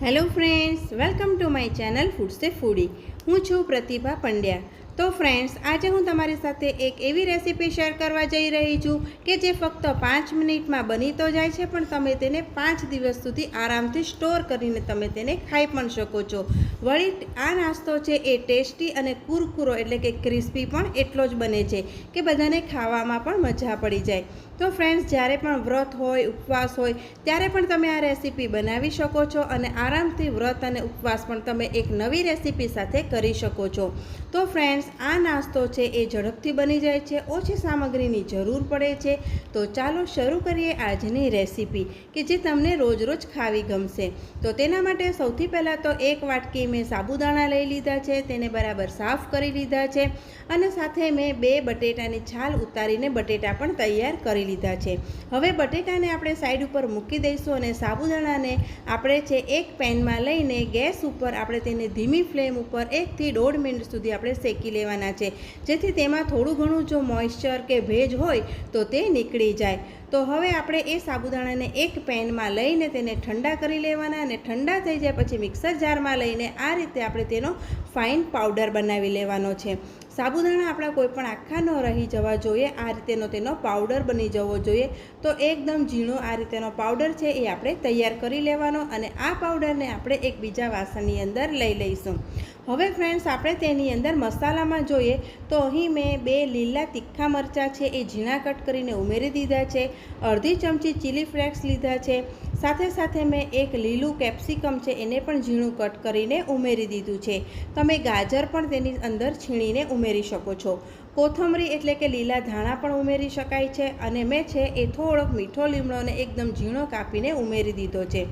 hello friends welcome to my channel ફૂડસે ફૂડી હું છું પ્રતિભા પંડ્યા. તો ફ્રેન્ડ્સ આજે હું તમારી સાથે એક એવી રેસીપી શેર કરવા જઈ રહી છું કે જે ફક્ત પાંચ મિનિટમાં બની તો જાય છે, પણ તમે તેને પાંચ દિવસ સુધી આરામથી સ્ટોર કરીને તમે તેને ખાઈ પણ શકો છો. વળી આ નાસ્તો છે એ ટેસ્ટી અને કુરકુરો એટલે કે ક્રિસ્પી પણ એટલો જ બને છે કે બધાને ખાવામાં પણ મજા પડી જાય. તો ફ્રેન્ડ્સ જ્યારે પણ વ્રત હોય, ઉપવાસ હોય, ત્યારે પણ તમે આ રેસીપી બનાવી શકો છો અને આરામથી વ્રત અને ઉપવાસ પણ તમે એક નવી રેસીપી સાથે કરી શકો છો. તો ફ્રેન્ડ્સ આ નાસ્તો છે એ ઝડપથી બની જાય છે, ઓછી સામગ્રીની જરૂર પડે છે. તો ચાલો શરૂ કરીએ આજની રેસીપી કે જે તમને રોજ રોજ ખાવી ગમશે. તો તેના માટે સૌથી પહેલાં તો એક વાટકી મેં સાબુદાણા લઈ લીધા છે, તેને બરાબર સાફ કરી લીધા છે અને સાથે મેં બે બટેટાની છાલ ઉતારીને બટેટા પણ તૈયાર કરી લીધા છે. હવે બટેટાને આપણે સાઈડ ઉપર મૂકી દઈશું અને સાબુદાણાને આપણે છે એક પેનમાં લઈને ગેસ ઉપર આપણે તેને ધીમી ફ્લેમ ઉપર એકથી દોઢ મિનિટ સુધી આપણે શેકી લેવાના છે. જેથી તેમાં થોડું ઘણું જો મોઇશ્ચર કે ભેજ હોય તો તે નીકળી જાય. તો હવે આપણે એ સાબુદાણાને એક પેનમાં લઈને તેને ઠંડા કરી લેવાના અને ઠંડા થઈ જાય પછી મિક્સર જારમાં લઈને આ રીતે આપણે તેનો ફાઇન પાવડર બનાવી લેવાનો છે. સાબુદાણા આપણા કોઈ પણ આખા ન રહી જવા જોઈએ, આ રીતેનો તેનો પાવડર બની જવો જોઈએ. તો એકદમ ઝીણો આ રીતેનો પાવડર છે એ આપણે તૈયાર કરી લેવાનો અને આ પાવડરને આપણે એક બીજા વાસણની અંદર લઈ લઈશું. હવે ફ્રેન્ડ્સ આપણે તેની અંદર મસાલામાં જોઈએ તો અહીં મેં બે લીલા તીખા મરચાં છે, એ ઝીણા કટ કરીને ઉમેરી દીધા છે, અડધી ચમચી ચીલી ફ્લેક્સ લીધા છે, સાથે સાથે મેં એક લીલું કેપ્સિકમ છે, એને પણ ઝીણું કટ કરીને ઉમેરી દીધું છે. તમે ગાજર પણ તેની અંદર છીણીને ઉમેરી શકો છો. કોથમરી એટલે કે લીલા ધાણા પણ ઉમેરી શકાય છે અને મેં છે એ થોડોક મીઠો લીમડોને એકદમ ઝીણો કાપીને ઉમેરી દીધો છે.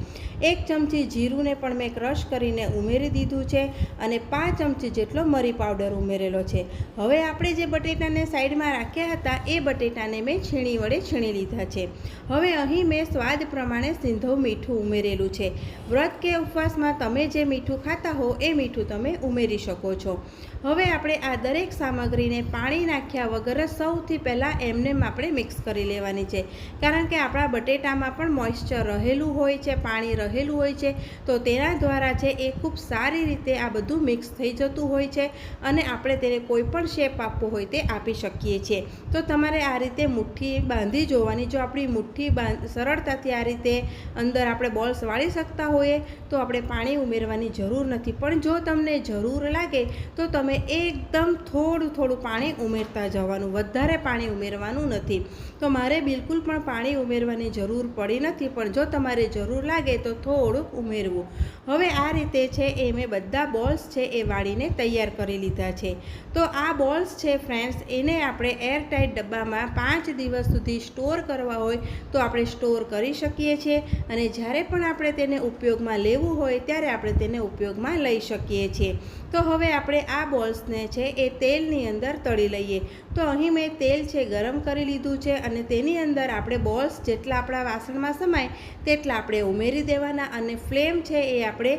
એક ચમચી જીરુંને પણ મેં ક્રશ કરીને ઉમેરી દીધું છે અને પાંચ ચમચી જેટલો મરી પાવડર ઉમેરેલો છે. હવે આપણે જે બટેટાને સાઈડમાં રાખ્યા હતા એ બટેટાને મેં છીણી વડે છીણી લીધા છે. હવે અહીં મેં સ્વાદ પ્રમાણે સિંધવ મીઠું ઉમેરેલું છે. વ્રત કે ઉપવાસમાં તમે જે મીઠું ખાતા હો એ મીઠું તમે ઉમેરી શકો છો. હવે આપણે આ દરેક સામગ્રીને પાણી નાખ્યા વગર સૌથી પહેલાં એમનેમ આપણે મિક્સ કરી લેવાની છે. કારણ કે આપણા બટેટામાં પણ મોઇશ્ચર રહેલું હોય છે, પાણી રહેલું હોય છે, તો તેના દ્વારા છે એ ખૂબ સારી રીતે આ બધું મિક્સ થઈ જતું હોય છે અને આપણે તેને કોઈ પણ શેપ આપવો હોય તે આપી શકીએ છીએ. તો તમારે આ રીતે મુઠ્ઠી બાંધી જોવાની, જો આપણી મુઠ્ઠી સરળતાથી આ રીતે અંદર આપણે બોલ્સ વાળી શકતા હોઈએ, તો આપણે પાણી ઉમેરવાની જરૂર નથી. પણ જો તમને જરૂર લાગે, તો તમે એકદમ થોડું થોડું પાણી ઉમેરતા જવાનું, વધારે પાણી ઉમેરવાનું નથી. તો મારે બિલકુલ પણ પાણી ઉમેરવાની જરૂર પડી નથી, પણ જો તમારે જરૂર લાગે તો થોડુંક ઉમેરવું. હવે આ રીતે છે એ મેં બધા બોલ્સ છે એ વાળીને તૈયાર કરી લીધા છે. તો આ બોલ્સ છે ફ્રેન્ડ્સ, એને આપણે એરટાઇટ ડબ્બામાં પાંચ દિવસ સુધી સ્ટોર કરવા હોય તો આપણે સ્ટોર કરી શકીએ છીએ અને જ્યારે પણ આપણે તેને ઉપયોગમાં લેવું હોય ત્યારે આપણે તેને ઉપયોગમાં લઈ શકીએ છીએ. તો હવે આપણે આ બોલ્સને છે એ તેલની અંદર તળી લઈએ. તો અહીં મેં તેલ છે ગરમ કરી લીધું છે અને તેની અંદર આપણે બોલ્સ જેટલા આપણા વાસણમાં સમાય તેટલા આપણે ઉમેરી દેવાના અને ફ્લેમ છે એ આપણે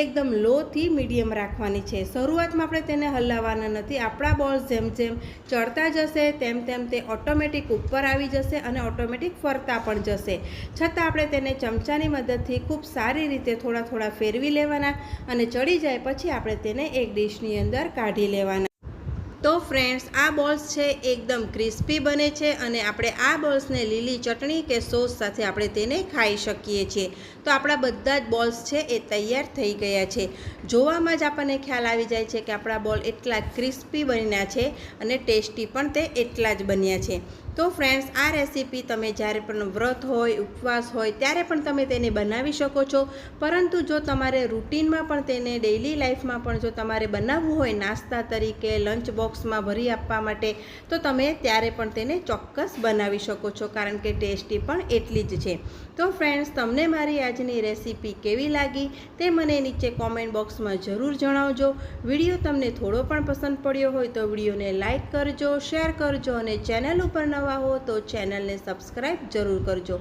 એકદમ લોથી મીડિયમ રાખવાની છે. શરૂઆતમાં આપણે તેને હલાવવાના નથી. આપણા બોલ્સ જેમ જેમ ચડતા જશે તેમ તેમ તે ઓટોમેટિક ઉપર આવી જશે અને ઓટોમેટિક ફરતા પણ જશે. છતાં આપણે તેને ચમચાની મદદથી ખૂબ સારી રીતે થોડા થોડા ફેરવી લેવાના અને ચડી જાય પછી આપણે તેને એક ડીશની અંદર કાઢી લેવાના. તો ફ્રેન્ડ્સ આ બોલ્સ છે એકદમ ક્રિસ્પી બને છે અને આપણે આ બોલ્સને લીલી ચટણી કે સોસ સાથે આપણે તેને ખાઈ શકીએ છીએ. તો આપણા બધા જ બોલ્સ છે એ તૈયાર થઈ ગયા છે. જોવામાં જ આપણને ખ્યાલ આવી જાય છે કે આપણા બોલ એટલા ક્રિસ્પી બન્યા છે અને ટેસ્ટી પણ તે એટલા જ બન્યા છે. તો ફ્રેન્ડ્સ આ રેસીપી તમે જ્યારે પણ વ્રત હોય, ઉપવાસ હોય, ત્યારે પણ તમે તેને બનાવી શકો છો. પરંતુ જો તમારે રૂટીનમાં પણ તેને ડેઇલી લાઈફમાં પણ જો તમારે બનાવવું હોય, નાસ્તા તરીકે લંચ બોક્સમાં ભરી આપવા માટે, તો તમે ત્યારે પણ તેને ચોક્કસ બનાવી શકો છો, કારણ કે ટેસ્ટી પણ એટલી જ છે. તો ફ્રેન્ડ્સ તમને મારી આજની રેસીપી કેવી લાગી તે મને નીચે કોમેન્ટ બોક્સમાં જરૂર જણાવજો. વીડિયો તમને થોડો પણ પસંદ પડ્યો હોય તો વિડીયોને લાઇક કરજો શેર કરજો અને ચેનલ ઉપર નવા હો તો ચેનલને સબસ્ક્રાઈબ જરૂર કરજો.